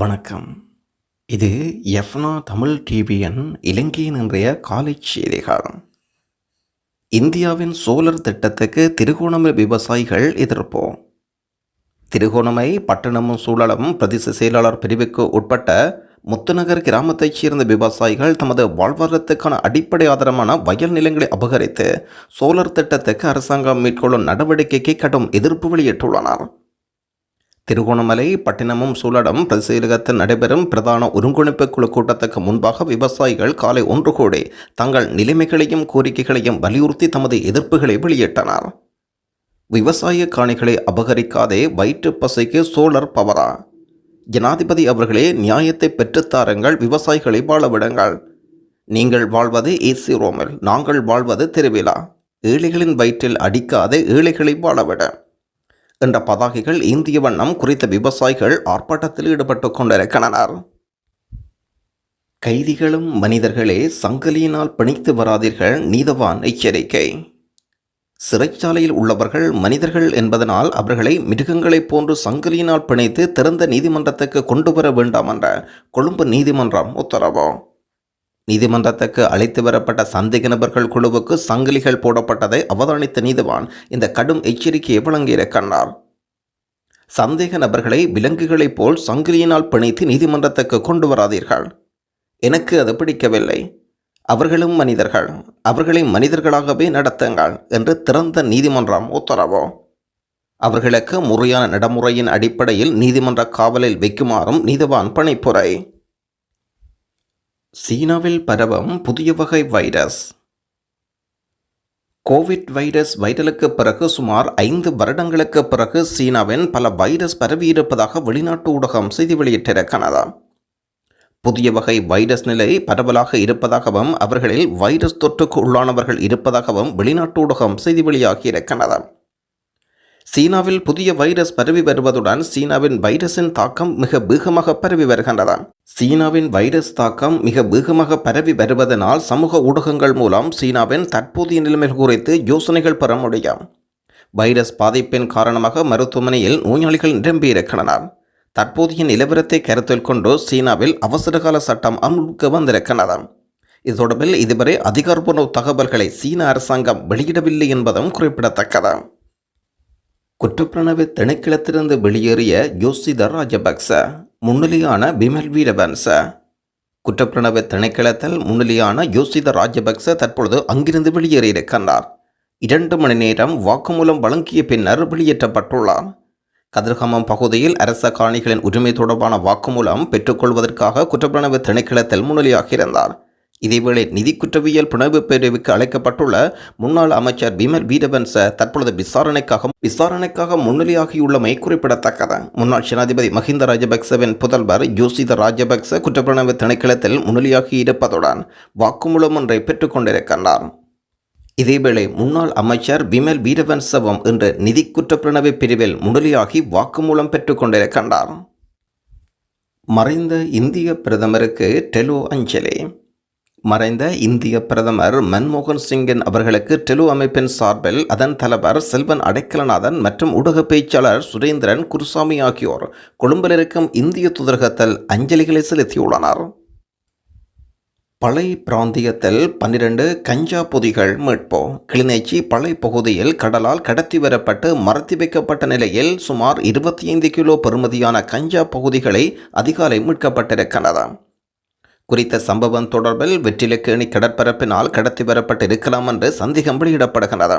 வணக்கம். இது எஃப்னா தமிழ் டிவியின் இலங்கையின் இன்றைய காலை செய்திகள். இந்தியாவின் சோலர் திட்டத்துக்கு திருகோணமலை விவசாயிகள் எதிர்ப்பு. திருகோணமை பட்டணமும் சூழலும் பிரதேச செயலாளர் பிரிவுக்கு உட்பட்ட முத்துநகர் கிராமத்தைச் சேர்ந்த விவசாயிகள் தமது வாழ்வாதாரத்துக்கான அடிப்படை ஆதாரமான வயல் நிலங்களை அபகரித்து சோலர் திட்டத்துக்கு அரசாங்கம் மேற்கொள்ளும் நடவடிக்கைக்கு கடும் எதிர்ப்பு வெளியிட்டுள்ளனர். திருகோணமலை பட்டினமும் சூலடம் பிரசீலகத்தில் நடைபெறும் பிரதான ஒருங்கிணைப்பு குழு கூட்டத்துக்கு முன்பாக விவசாயிகள் காலை ஒன்று கூடி தங்கள் நிலைமைகளையும் கோரிக்கைகளையும் வலியுறுத்தி தமது எதிர்ப்புகளை வெளியிட்டனர். விவசாய காணிகளை அபகரிக்காதே வயிற்று பசைக்கு சோழர் பவரா? ஜனாதிபதி அவர்களே நியாயத்தை பெற்றுத்தாருங்கள் விவசாயிகளை வாழவிடுங்கள் நீங்கள் வாழ்வது ஏசி ரோமில் நாங்கள் வாழ்வது திருவிழா ஏழைகளின் வயிற்றில் அடிக்காதே ஏழைகளை வாழவிட என்ற பதாகைகள் இந்திய வண்ணம் குறித்த விவசாயிகள் ஆர்ப்பாட்டத்தில் ஈடுபட்டு கொண்டிருக்கின்றனர் கைதிகளும் மனிதர்களே சங்கிலியினால் பிணைத்து வராதீர்கள். நீதவான் எச்சரிக்கை. சிறைச்சாலையில் உள்ளவர்கள் மனிதர்கள் என்பதனால் அவர்களை மிருகங்களைப் போன்று சங்கிலியினால் பிணைத்து திறந்த நீதிமன்றத்துக்கு கொண்டு வர வேண்டாம் என்ற கொழும்பு நீதிமன்றம் உத்தரவு. நீதிமன்றத்துக்கு அழைத்து வரப்பட்ட சந்தேக நபர்கள் குழுவுக்கு சங்கிலிகள் போடப்பட்டதை அவதானித்த நீதிவான் இந்த கடும் எச்சரிக்கையை வழங்கியிருக்கின்றார் சந்தேக நபர்களை விலங்குகளைப் போல் சங்கிலியினால் பிணைத்து நீதிமன்றத்துக்கு கொண்டு வராதீர்கள். எனக்கு அது பிடிக்கவில்லை. அவர்களும் மனிதர்கள். அவர்களை மனிதர்களாகவே நடத்துங்கள் என்று திறந்த நீதிமன்றம் உத்தரவு. அவர்களுக்கு முறையான நடைமுறையின் அடிப்படையில் நீதிமன்ற காவலில் வைக்குமாறும் நீதிவான் பணிப்புரை. சீனாவில் பரவும் புதிய வகை வைரஸ். கோவிட் வைரஸ் வைரலுக்கு பிறகு சுமார் ஐந்து வருடங்களுக்கு பிறகு சீனாவின் பல வைரஸ் பரவியிருப்பதாக வெளிநாட்டு ஊடகம் செய்தி வெளியிட்டிருக்கிறது. புதிய வகை வைரஸ் நிலை பரவலாக இருப்பதாகவும் அவர்களில் வைரஸ் தொற்றுக்கு உள்ளானவர்கள் இருப்பதாகவும் வெளிநாட்டு ஊடகம் செய்தி வெளியாகியிருக்கிறது. சீனாவில் புதிய வைரஸ் பரவி வருவதுடன் சீனாவின் வைரஸின் தாக்கம் மிக வேகமாக பரவி வருகின்றது. சீனாவின் வைரஸ் தாக்கம் மிக வேகமாக பரவி வருவதனால் சமூக ஊடகங்கள் மூலம் சீனாவின் தற்போதைய நிலைமை குறித்து யோசனைகள் பெற முடியும். வைரஸ் பாதிப்பின் காரணமாக மருத்துவமனையில் நோயாளிகள் நிரம்பியிருக்கின்றனர் தற்போதைய நிலவரத்தை கருத்தில் கொண்டு சீனாவில் அவசரகால சட்டம் அமுலுக்கு வந்திருக்கின்றது. இது தொடர்பில் இதுவரை அதிகாரப்பூர்வ தகவல்களை சீன அரசாங்கம் வெளியிடவில்லை என்பதும் குறிப்பிடத்தக்கது. குற்றப்பிரணவு திணைக்களத்திலிருந்து வெளியேறிய யோசித ராஜபக்ச முன்னிலையான பிமல் வீரபன்ச குற்றப்பிரணவு திணைக்களத்தில் முன்னிலையான யோசித ராஜபக்ச தற்பொழுது அங்கிருந்து வெளியேறியிருக்கின்றார். இரண்டு மணி நேரம் வாக்குமூலம் வழங்கிய பின்னர் வெளியேற்றப்பட்டுள்ளார். கதிர்காமம் பகுதியில் அரச காணிகளின் உரிமை தொடர்பான வாக்குமூலம் பெற்றுக்கொள்வதற்காக குற்றப்பிரணவு திணைக்களத்தில் முன்னிலையாகியிருந்தார். இதேவேளை நிதி குற்றவியல் புணர்வு பிரிவுக்கு அழைக்கப்பட்டுள்ள முன்னாள் அமைச்சர் பிமல் வீரவன்ச தற்பொழுது விசாரணைக்காக விசாரணைக்காக முன்னிலையாகியுள்ளமை குறிப்பிடத்தக்கது. முன்னாள் ஜனாதிபதி மஹிந்த ராஜபக்சவின் புதல்வர் யோசித ராஜபக்ச குற்றப்பிரணவு திணைக்களத்தில் முன்னிலையாகி இருப்பதுடன் வாக்குமூலம் ஒன்றை பெற்றுக்கொண்டிருக்கின்றார் இதேவேளை முன்னாள் அமைச்சர் விமல் வீரவன்சவம் இன்று நிதி குற்றப்பிரணவு பிரிவில் முன்னிலையாகி வாக்குமூலம் பெற்றுக்கொண்டிருக்கின்றார் மறைந்த இந்திய பிரதமருக்கு டெலோ அஞ்சலி. மறைந்த இந்திய பிரதமர் மன்மோகன் சிங்கின் அவர்களுக்கு டெலு அமைப்பின் சார்பில் அதன் தலைவர் செல்வன் அடைக்கலநாதன் மற்றும் ஊடக பேச்சாளர் சுரேந்திரன் குருசாமி ஆகியோர் கொழும்பில் இருக்கும் இந்திய தூதரகத்தில் அஞ்சலிகளை செலுத்தியுள்ளனர். பளை பிராந்தியத்தில் பன்னிரண்டு கஞ்சா பொதிகள் மீட்போ. கிளிநொச்சி பளை பகுதியில் கடலால் கடத்தி வரப்பட்டு மறத்தி வைக்கப்பட்ட நிலையில் சுமார் இருபத்தி ஐந்து கிலோ பெறுமதியான கஞ்சா பகுதிகளை அதிகாலை மீட்கப்பட்டிருக்கின்றன குறித்த சம்பவம் தொடர்பில் வெற்றிலக்கேணி கடற்பரப்பினால் கடத்தி வரப்பட்டிருக்கலாம் என்று சந்தேகம் வெளியிடப்படுகிறது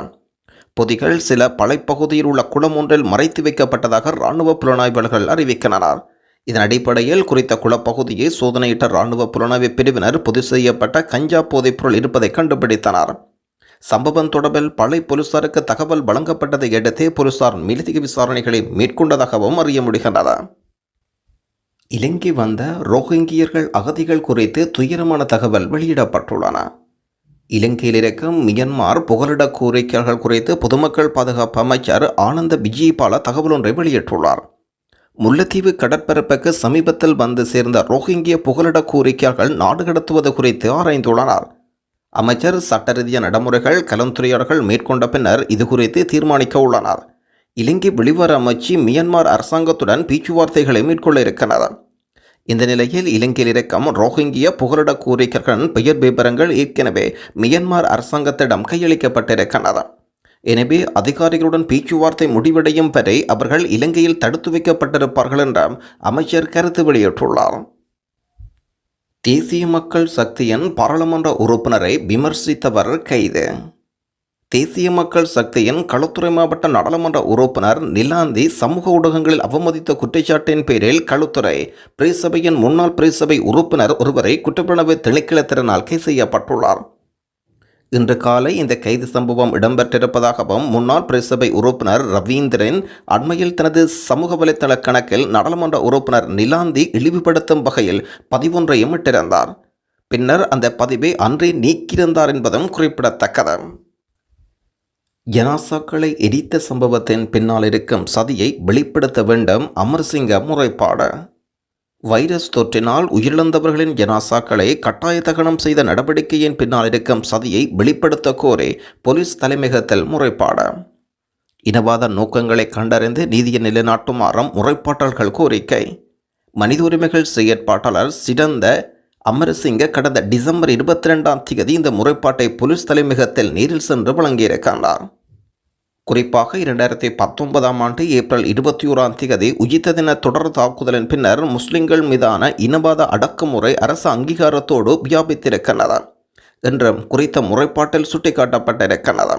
பொதிகள் சில பழைப்பகுதியில் உள்ள குளம் ஒன்றில் மறைத்து வைக்கப்பட்டதாக இராணுவ புலனாய்வாளர்கள் அறிவிக்கின்றனர் இதன் அடிப்படையில் குறித்த குளப்பகுதியை சோதனையிட்ட இராணுவ புலனாய்வு பிரிவினர் பொது செய்யப்பட்ட கஞ்சா போதைப் பொருள் இருப்பதை கண்டுபிடித்தனர். சம்பவம் தொடர்பில் பழை போலீசாருக்கு தகவல் வழங்கப்பட்டதை அடுத்தே போலீசார் மேலதிக விசாரணைகளை மேற்கொண்டதாகவும் அறிய முடிகின்றன இலங்கை வந்த ரோஹிங்கியர்கள் அகதிகள் குறித்து துயரமான தகவல் வெளியிடப்பட்டுள்ளன. இலங்கையில் இருக்கும் மியன்மார் புகலிட கோரிக்கைகள் குறித்து பொதுமக்கள் பாதுகாப்பு அமைச்சர் ஆனந்த விஜயபால தகவல் ஒன்றை வெளியிட்டுள்ளார். முல்லைத்தீவு கடற்பரப்புக்கு சமீபத்தில் வந்து சேர்ந்த ரோஹிங்கிய புகலிட கோரிக்கையாளர்கள் நாடு கடத்துவது குறித்து ஆராய்ந்துள்ளனர். அமைச்சர் சட்டரீதிய நடைமுறைகள் கலந்துரையாடல்கள் மேற்கொண்ட பின்னர் இது குறித்து தீர்மானிக்க உள்ளனர். இலங்கை வெளிவார அமைச்சு மியான்மர் அரசாங்கத்துடன் பேச்சுவார்த்தைகளை மேற்கொள்ள இருக்கிறது. இந்த நிலையில் இலங்கையில் இருக்கும் ரோஹிங்கிய புகலிட கோரிக்கைகளின் பெயர் விபரங்கள் ஏற்கனவே மியான்மர் அரசாங்கத்திடம் கையளிக்கப்பட்டிருக்கின்றன எனவே அதிகாரிகளுடன் பேச்சுவார்த்தை முடிவடையும் வரை அவர்கள் இலங்கையில் தடுத்து வைக்கப்பட்டிருப்பார்கள் என்றும் அமைச்சர் கருத்து வெளியிட்டுள்ளார். தேசிய மக்கள் சக்தியின் பாராளுமன்ற உறுப்பினரை விமர்சித்தவர் கைது. தேசிய மக்கள் சக்தியின் களுத்துறை மாவட்ட நாடாளுமன்ற உறுப்பினர் நிலாந்தி சமூக ஊடகங்களில் அவமதித்த குற்றச்சாட்டின் பேரில் களுத்துறை பிரேசபையின் முன்னாள் பிரேசபை உறுப்பினர் ஒருவரை குற்றப்புலனாய்வு திணைக்களத்தினால் கைது செய்யப்பட்டுள்ளார். இன்று காலை இந்த கைது சம்பவம் இடம்பெற்றிருப்பதாகவும் முன்னாள் பிரேசபை உறுப்பினர் ரவீந்திரன் அண்மையில் தனது சமூக வலைதள கணக்கில் நாடாளுமன்ற உறுப்பினர் நிலாந்தி இழிவுபடுத்தும் வகையில் பதிவொன்றையும் இட்டிருந்தார் பின்னர் அந்த பதிவை அன்றே நீக்கியிருந்தார் என்பதும் குறிப்பிடத்தக்கது. ஜனாசாக்களை எரித்த சம்பவத்தின் பின்னால் இருக்கும் சதியை வெளிப்படுத்த வேண்டும் அமர்சிங்க முறைப்பாடு. வைரஸ் தொற்றினால் உயிரிழந்தவர்களின் ஜனாசாக்களை கட்டாய தகனம் செய்த நடவடிக்கையின் பின்னால் இருக்கும் சதியை வெளிப்படுத்த கோரி போலீஸ் தலைமையகத்தில் முறைப்பாடு. இனவாத நோக்கங்களை கண்டறிந்து நீதியை நிலைநாட்டுமாறும் முறைப்பாட்டல்கள் கோரிக்கை. மனித உரிமைகள் செயற்பாட்டாளர் சிறந்த அமரசிங்க கடந்த டிசம்பர் இருபத்தி ரெண்டாம் தேதி இந்த முறைப்பாட்டை போலீஸ் தலைமையகத்தில் நேரில் சென்று வழங்கியிருக்கின்றார் குறிப்பாக இரண்டாயிரத்தி பத்தொன்பதாம் ஆண்டு ஏப்ரல் இருபத்தி ஓராம் தேதி உயிர்த்த தின தொடர் தாக்குதலின் பின்னர் முஸ்லிம்கள் மீதான இனவாத அடக்குமுறை அரசு அங்கீகாரத்தோடு வியாபித்திருக்கின்றன என்றும் குறித்த முறைப்பாட்டில் சுட்டிக்காட்டப்பட்டிருக்கின்றன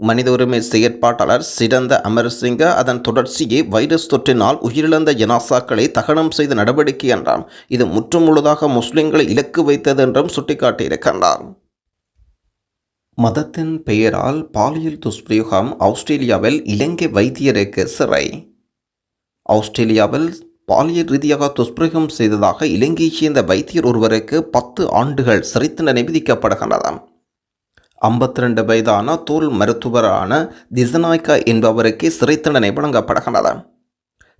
மனித உரிமை செயற்பாட்டாளர் சிறந்த அமர்சிங்க அதன் தொடர்ச்சியை வைரஸ் தொற்றினால் உயிரிழந்த ஜனாசாக்களை தகனம் செய்த நடவடிக்கை என்றார் இது முற்றுமுழுதாக முஸ்லிம்களை இலக்கு வைத்தது என்றும் சுட்டிக்காட்டியிருக்கின்றார். மதத்தின் பெயரால் பாலியல் துஷ்பிரயோகம் ஆஸ்திரேலியாவில் இலங்கை வைத்தியருக்கு சிறை. ஆஸ்திரேலியாவில் பாலியல் ரீதியாக துஷ்பிரயோகம் செய்ததாக இலங்கையைச் சேர்ந்த வைத்தியர் ஒருவருக்கு பத்து ஆண்டுகள் சிறை தண்டனை விதிக்கப்படுகின்றன. ஐம்பத்தி ரெண்டு வயதான தோல் மருத்துவரான திசநாய்கா என்பவருக்கு சிறை தண்டனை வழங்கப்படுகின்றன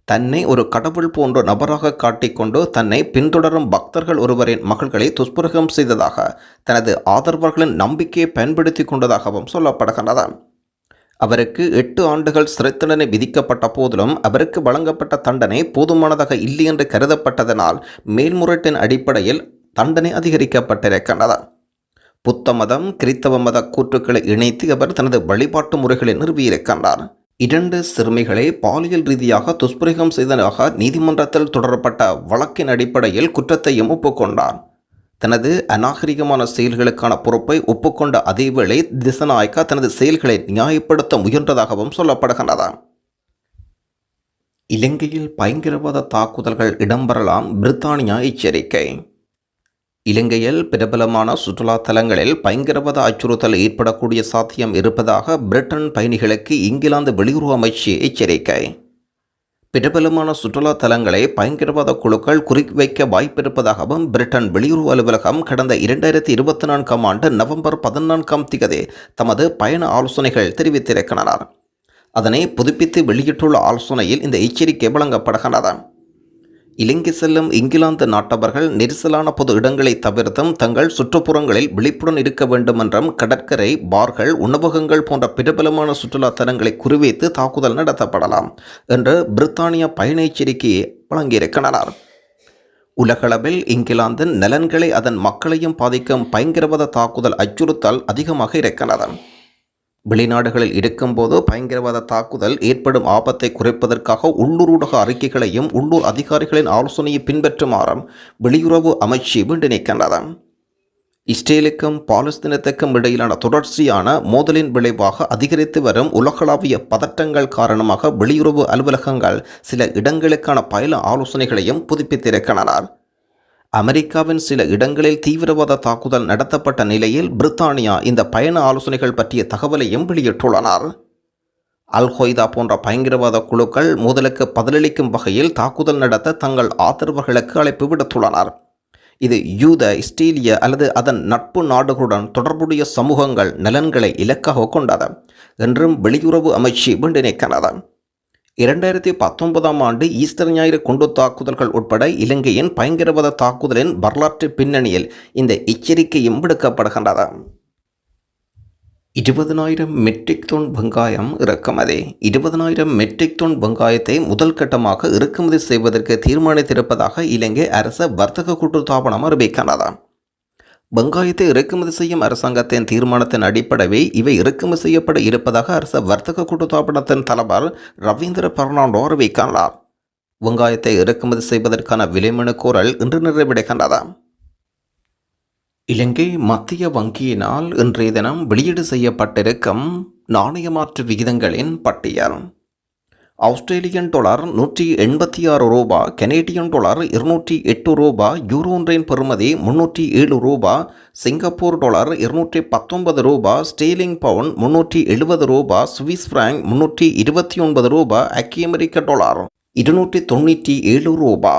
தன்னை ஒரு கடவுள் போன்ற நபராக காட்டிக்கொண்டு தன்னை பின்தொடரும் பக்தர்கள் ஒருவரின் மகள்களை துஷ்பிரகம் செய்ததாக தனது ஆதரவர்களின் நம்பிக்கையை பயன்படுத்தி கொண்டதாகவும் சொல்லப்படுகின்றது. அவருக்கு எட்டு ஆண்டுகள் சிறை தண்டனை விதிக்கப்பட்ட போதிலும் அவருக்கு வழங்கப்பட்ட தண்டனை போதுமானதாக இல்லை என்று கருதப்பட்டதனால் மேல்முறையீட்டின் அடிப்படையில் தண்டனை அதிகரிக்கப்பட்டிருக்கின்றது. புத்த மதம் கிறித்தவ மத கூற்றுக்களை இணைத்து அவர் தனது வழிபாட்டு முறைகளை நிறுவியிருக்கின்றார் இரண்டு சிறுமிகளை பாலியல் ரீதியாக துஷ்பிரயோகம் செய்ததாக நீதிமன்றத்தில் தொடரப்பட்ட வழக்கின் அடிப்படையில் குற்றத்தையும் ஒப்புக்கொண்டார். தனது அநாகரிகமான செயல்களுக்கான பொறுப்பை ஒப்புக்கொண்ட அதேவேளை திசநாயக்கா தனது செயல்களை நியாயப்படுத்த முயன்றதாகவும் சொல்லப்படுகின்றது. இலங்கையில் பயங்கரவாத தாக்குதல்கள் இடம்பெறலாம் பிரித்தானியா எச்சரிக்கை. இலங்கையில் பிரபலமான சுற்றுலா தலங்களில் பயங்கரவாத அச்சுறுத்தல் ஏற்படக்கூடிய சாத்தியம் இருப்பதாக பிரிட்டன் பயணிகளுக்கு இங்கிலாந்து வெளியுறவு அமைச்சு எச்சரிக்கை. பிரபலமான சுற்றுலா தலங்களை பயங்கரவாத குழுக்கள் குறிவைக்க வாய்ப்பிருப்பதாகவும் பிரிட்டன் வெளியுறவு அலுவலகம் கடந்த இரண்டாயிரத்தி இருபத்தி நான்காம் ஆண்டு நவம்பர் பதினான்காம் திகதி தமது பயண ஆலோசனைகள் தெரிவித்திருக்கின்றனர். அதனை புதுப்பித்து வெளியிட்டுள்ள ஆலோசனையில் இந்த எச்சரிக்கை வழங்கப்படுகின்றது. இலங்கை செல்லும் இங்கிலாந்து நாட்டவர்கள் நெரிசலான பொது இடங்களை தவிர்த்தும் தங்கள் சுற்றுப்புறங்களில் விழிப்புடன் இருக்க வேண்டும் என்றும் கடற்கரை பார்கள் உணவகங்கள் போன்ற பிரபலமான சுற்றுலா தலங்களை குறிவைத்து தாக்குதல் நடத்தப்படலாம் என்று பிரித்தானிய பயண எச்சரிக்கையை வழங்கியிருக்கின்றனர். உலகளவில் இங்கிலாந்தின் நலன்களை அதன் மக்களையும் பாதிக்கும் பயங்கரவாத தாக்குதல் அச்சுறுத்தல் அதிகமாக இருக்கின்றது வெளிநாடுகளில் இருக்கும்போது பயங்கரவாத தாக்குதல் ஏற்படும் ஆபத்தை குறைப்பதற்காக உள்ளூர் ஊடக அறிக்கைகளையும் உள்ளூர் அதிகாரிகளின் ஆலோசனையை பின்பற்றுமாறும் வெளியுறவு அமைச்சு வேண்டினிருக்கின்றது இஸ்ரேலுக்கும் பாலஸ்தீனத்துக்கும் இடையிலான தொடர்ச்சியான மோதலின் விளைவாக அதிகரித்து வரும் உலகளாவிய பதட்டங்கள் காரணமாக வெளியுறவு அலுவலகங்கள் சில இடங்களுக்கான பயில ஆலோசனைகளையும் புதுப்பித்திருக்கின்றனர் அமெரிக்காவின் சில இடங்களில் தீவிரவாத தாக்குதல் நடத்தப்பட்ட நிலையில் பிரித்தானியா இந்த பயண ஆலோசனைகள் பற்றிய தகவலையும் வெளியிட்டுள்ளனர். அல்கொய்தா போன்ற பயங்கரவாத குழுக்கள் மோதலுக்கு பதிலளிக்கும் வகையில் தாக்குதல் நடத்த தங்கள் ஆதரவர்களுக்கு அழைப்பு விடுத்துள்ளனர். இது யூத இஸ்ரேலிய அல்லது அதன் நட்பு நாடுகளுடன் தொடர்புடைய சமூகங்கள் நலன்களை இலக்காக கொண்டது என்றும் வெளியுறவு அமைச்சு வேண்டினிருக்கிறது இரண்டாயிரத்தி பத்தொன்பதாம் ஆண்டு ஈஸ்டர் ஞாயிறு குண்டு தாக்குதல்கள் உட்பட இலங்கையின் பயங்கரவாத தாக்குதலின் வரலாற்று பின்னணியில் இந்த எச்சரிக்கையும் விடுக்கப்படுகின்றது இருபதனாயிரம் மெட்ரிக் தொன் வெங்காயம் இறக்குமதி. இருபதனாயிரம் மெட்ரிக் தொன் வெங்காயத்தை முதல் கட்டமாக இறக்குமதி செய்வதற்கு தீர்மானித்திருப்பதாக இலங்கை அரச வர்த்தக கூட்டுத்தாபனம் அறிவிக்கின்றது. வெங்காயத்தை இறக்குமதி செய்யும் அரசாங்கத்தின் தீர்மானத்தின் அடிப்படையில் இவை இறக்குமதி செய்யப்பட இருப்பதாக அரச வர்த்தக கூட்டுத்தாபனத்தின் தலைவர் ரவீந்திர பர்னாண்டோ அறிவிக்கின்றார். வெங்காயத்தை இறக்குமதி செய்வதற்கான விலைமனு கோரல் இன்று நிறைவடைகின்றது. இலங்கை மத்திய வங்கியினால் இன்றைய தினம் வெளியீடு செய்யப்பட்டிருக்கும் நாணய மாற்று விகிதங்களின் பட்டியல். ஆஸ்திரேலியன் டாலர் நூற்றி எண்பத்தி ஆறு ரூபா கனேடியன் டாலர் இருநூற்றி எட்டு ரூபா யூரோன்றின் பெறுமதி முன்னூற்றி ஏழு ரூபா சிங்கப்பூர் டாலர் இருநூற்றி பத்தொன்பது ரூபா ஸ்டீலிங் பவுன் முன்னூற்றி எழுபது ரூபா சுவிஸ் பிராங்க் முன்னூற்றி இருபத்தி ஒன்பது ரூபா அக்கி அமெரிக்க டாலர் இருநூற்றி தொண்ணூற்றி ஏழு ரூபா.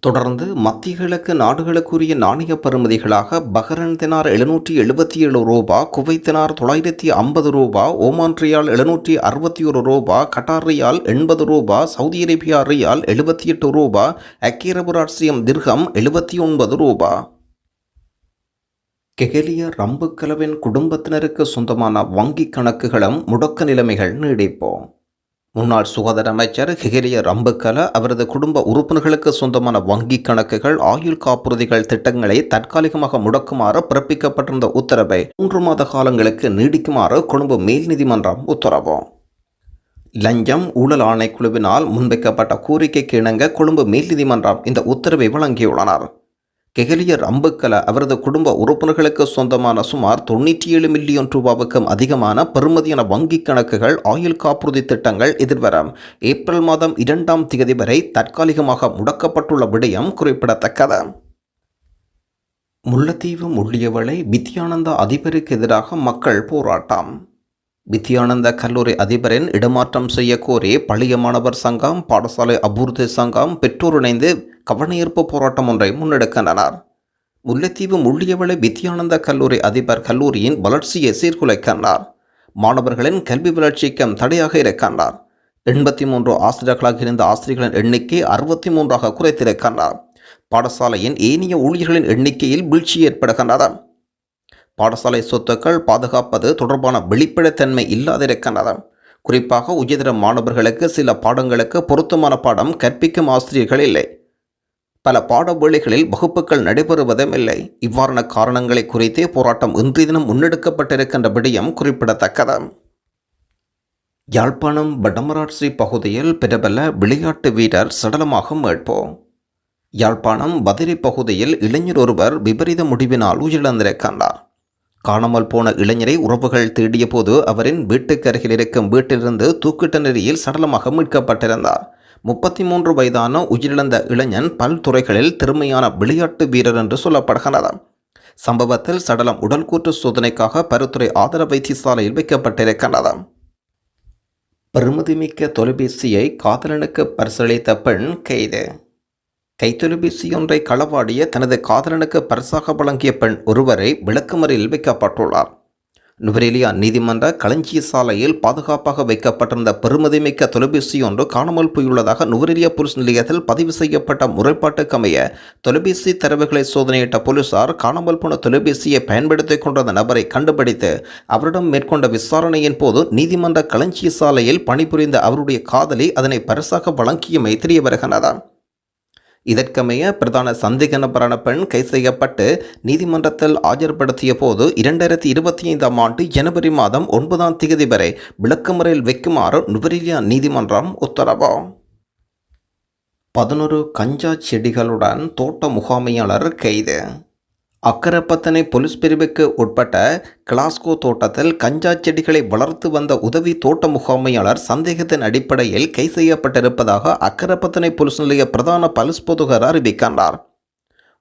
தொடர்ந்து மத்திய கிழக்கு நாடுகளுக்குரிய நாணய பெறுமதிகளாக பஹ்ரைன் தினார் எழுநூற்றி எழுபத்தி ஏழு ரூபா குவைத்தினார் தொள்ளாயிரத்தி ஐம்பது ரூபா ஓமான் ரியால் எழுநூற்றி அறுபத்தி ஒரு ரூபா கட்டார் ரியால் எண்பது ரூபா சவுதி அரேபியா ரியால் எழுபத்தி எட்டு ரூபா அக்கீரபுராட்சியம் திர்கம் எழுபத்தி ஒன்பது ரூபா. கெகலிய ரம்புக்கலவின் குடும்பத்தினருக்கு சொந்தமான வங்கிக் கணக்குகளும் முடக்க நிலைமைகள் நீடிப்போம். முன்னாள் சுகாதார அமைச்சர் ஹிகலிய ரம்புக்கல அவரது குடும்ப உறுப்பினர்களுக்கு சொந்தமான வங்கிக் கணக்குகள் ஆயுள் காப்புறுதிகள் திட்டங்களை தற்காலிகமாக முடக்குமாறு பிறப்பிக்கப்பட்டிருந்த உத்தரவை மூன்று மாத காலங்களுக்கு நீடிக்குமாறு கொழும்பு மேல் நீதிமன்றம் உத்தரவு. லஞ்சம் ஊழல் ஆணைக்குழுவினால் முன்வைக்கப்பட்ட கோரிக்கைக்கு இணங்க கொழும்பு மேல் நீதிமன்றம் இந்த உத்தரவை வழங்கியுள்ளனர். கெகலிய அம்புக்கல அவரது குடும்ப உறுப்பினர்களுக்கு சொந்தமான சுமார் தொண்ணூற்றி ஏழு மில்லியன் ரூபாவுக்கும் அதிகமான பெறுமதியான வங்கிக் கணக்குகள் ஆயுள் காப்புறுதி திட்டங்கள் எதிர்வரும். ஏப்ரல் மாதம் இரண்டாம் தேதி வரை தற்காலிகமாக முடக்கப்பட்டுள்ள விடயம் குறிப்பிடத்தக்கது. முல்லைத்தீவு முள்ளியவளை வித்யானந்தா அதிபருக்கு எதிராக மக்கள் போராட்டம். வித்யானந்த கல்லூரி அதிபரின் இடமாற்றம் செய்யக்கோரி பழைய மாணவர் சங்கம் பாடசாலை அபூர்தி சங்கம் பெற்றோர் இணைந்து கவனஈர்ப்பு போராட்டம் ஒன்றை முன்னெடுக்கின்றனர். முல்லைத்தீவு முள்ளியவளை வித்யானந்த கல்லூரி அதிபர் கல்லூரியின் வளர்ச்சியை சீர்குலைக்கின்றார். மாணவர்களின் கல்வி வளர்ச்சிக்கும் தடையாக இருக்கின்றார். எண்பத்தி மூன்று ஆசிரியர்களாக இருந்த ஆசிரியர்களின் எண்ணிக்கை அறுபத்தி மூன்றாக குறைத்திருக்கின்றார் பாடசாலையின் ஏனைய ஊழியர்களின் எண்ணிக்கையில் வீழ்ச்சி ஏற்படுகின்றன பாடசாலை சொத்துக்கள் பாதுகாப்பது தொடர்பான வெளிப்படைத்தன்மை இல்லாதிருக்கின்றது குறிப்பாக உயர்தர மாணவர்களுக்கு சில பாடங்களுக்கு பொருத்தமான பாடம் கற்பிக்கும் ஆசிரியர்கள் இல்லை. பல பாட வகுப்புகள் நடைபெறுவதும் இல்லை. இவ்வாறான காரணங்களை குறித்தே போராட்டம் இன்றைய தினம் முன்னெடுக்கப்பட்டிருக்கின்ற விடயம் குறிப்பிடத்தக்கது. யாழ்ப்பாணம் வடமராட்சி பகுதியில் பிரபல விளையாட்டு வீரர் சடலமாக மீட்போம் யாழ்ப்பாணம் பதிரி பகுதியில் இளைஞர் ஒருவர் விபரீத முடிவினால் உயிரிழந்திருக்கின்றார். காணாமல் போன இளைஞரை உறவுகள் தேடிய போது அவரின் வீட்டுக்கு அருகில் இருக்கும் வீட்டிலிருந்து தூக்கிட்ட நெறியில் சடலமாக மீட்கப்பட்டிருந்தார். முப்பத்தி மூன்று வயதான உயிரிழந்த இளைஞன் பல்துறைகளில் திறமையான விளையாட்டு வீரர் என்று சொல்லப்படுகிறது. சம்பவத்தில் சடலம் உடல்கூற்று சோதனைக்காக பருத்துறை ஆதர வைத்தியசாலையில் வைக்கப்பட்டிருக்கிறது. பெருமதிமிக்க தொலைபேசியை காதலனுக்கு பரிசளித்த பெண் கைது. கைத்தொலைபேசி ஒன்றை களவாடிய தனது காதலனுக்கு பரிசாக வழங்கிய பெண் ஒருவரை விளக்குமறையில் வைக்கப்பட்டுள்ளார். நுவரேலியா நீதிமன்ற களஞ்சிய சாலையில் பாதுகாப்பாக வைக்கப்பட்டிருந்த பெருமதிமிக்க தொலைபேசி ஒன்று காணாமல் போயுள்ளதாக நுவரேலியா போலீஸ் நிலையத்தில் பதிவு செய்யப்பட்ட முறைப்பாட்டுக்கமைய தொலைபேசி தரவுகளை சோதனையிட்ட போலீசார் காணாமல் போன தொலைபேசியை பயன்படுத்திக் கொண்ட நபரை கண்டுபிடித்து அவரிடம் மேற்கொண்ட விசாரணையின் போது நீதிமன்ற களஞ்சிய சாலையில் பணிபுரிந்த அவருடைய காதலி அதனை பரிசாக வழங்கியமை தெரிய வருகின்றது இதற்கமைய பிரதான சந்தேக நபரான பெண் கைது செய்யப்பட்டு நீதிமன்றத்தில் ஆஜர்படுத்திய போது இரண்டாயிரத்தி இருபத்தி ஐந்தாம் ஆண்டு ஜனவரி மாதம் ஒன்பதாம் தேதி வரை விளக்கமுறையில் வைக்குமாறு நுவரெலியா நீதிமன்றம் உத்தரவு. பதினொரு கஞ்சா செடிகளுடன் தோட்ட முகாமையாளர் கைது. அக்கரப்பத்தனை பொலிஸ் பிரிவுக்கு உட்பட்ட கிளாஸ்கோ தோட்டத்தில் கஞ்சா செடிகளை வளர்த்து வந்த உதவி தோட்ட முகாமையாளர் சந்தேகத்தின் அடிப்படையில் கை செய்யப்பட்டிருப்பதாக அக்கரப்பத்தனை பொலிஸ் நிலைய பிரதான பலிஸ் பொதுகர் அறிவிக்கின்றார்.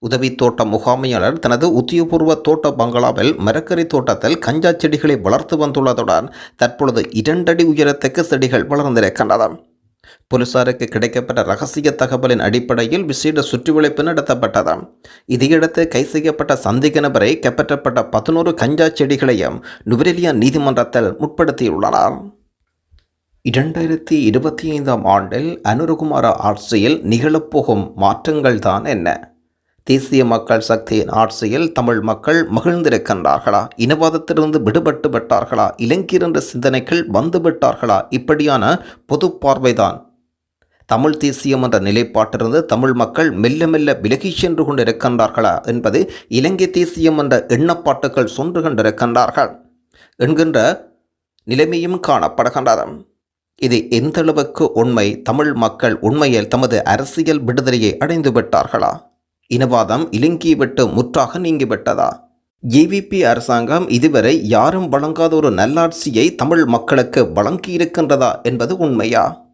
உதவி தோட்ட முகாமையாளர் தனது உத்தியபூர்வ தோட்ட பங்களாவில் மரக்கறி தோட்டத்தில் கஞ்சா செடிகளை வளர்த்து வந்துள்ளதுடன் தற்பொழுது இரண்டடி உயரத்துக்கு செடிகள் வளர்ந்திருக்கின்றன. போலீசாருக்கு கிடைக்கப்பட்ட ரகசிய தகவலின் அடிப்படையில் விசேட சுற்றுவளைப்பு நடத்தப்பட்டது இதையடுத்து கை செய்யப்பட்ட சந்தேக நபரை கைப்பற்றப்பட்ட பதினோரு கஞ்சா செடிகளையும் நுவரெலியா நீதிமன்றத்தில் முற்படுத்தியுள்ளனர். இரண்டாயிரத்தி இருபத்தி ஐந்தாம் ஆண்டில் அனுரகுமார ஆட்சியில் நிகழப்போகும் மாற்றங்கள் தான் என்ன? தேசிய மக்கள் சக்தியின் ஆட்சியில் தமிழ் மக்கள் மகிழ்ந்திருக்கின்றார்களா? இனவாதத்திலிருந்து விடுபட்டு விட்டார்களா? இலங்கை என்ற சிந்தனைகள் வந்துவிட்டார்களா? இப்படியான பொது பார்வைதான் தமிழ் தேசியம் என்ற நிலைப்பாட்டிலிருந்து தமிழ் மக்கள் மெல்ல மெல்ல விலகிச் சென்று கொண்டிருக்கின்றார்களா என்பது இலங்கை தேசியம் என்ற எண்ணப்பாட்டுகள் சொன்று கொண்டிருக்கின்றார்கள் என்கின்ற நிலைமையும் காணப்படுகின்றது. இது எந்தளவுக்கு உண்மை? தமிழ் மக்கள் உண்மையில் தமது அரசியல் விடுதலையை அடைந்து விட்டார்களா இனவாதம் இலங்கி விட்டு முற்றாக நீங்கிவிட்டதா? ஏவிபி அரசாங்கம் இதுவரை யாரும் வழங்காத ஒரு நல்லாட்சியை தமிழ் மக்களுக்கு வழங்கியிருக்கின்றதா என்பது உண்மையா?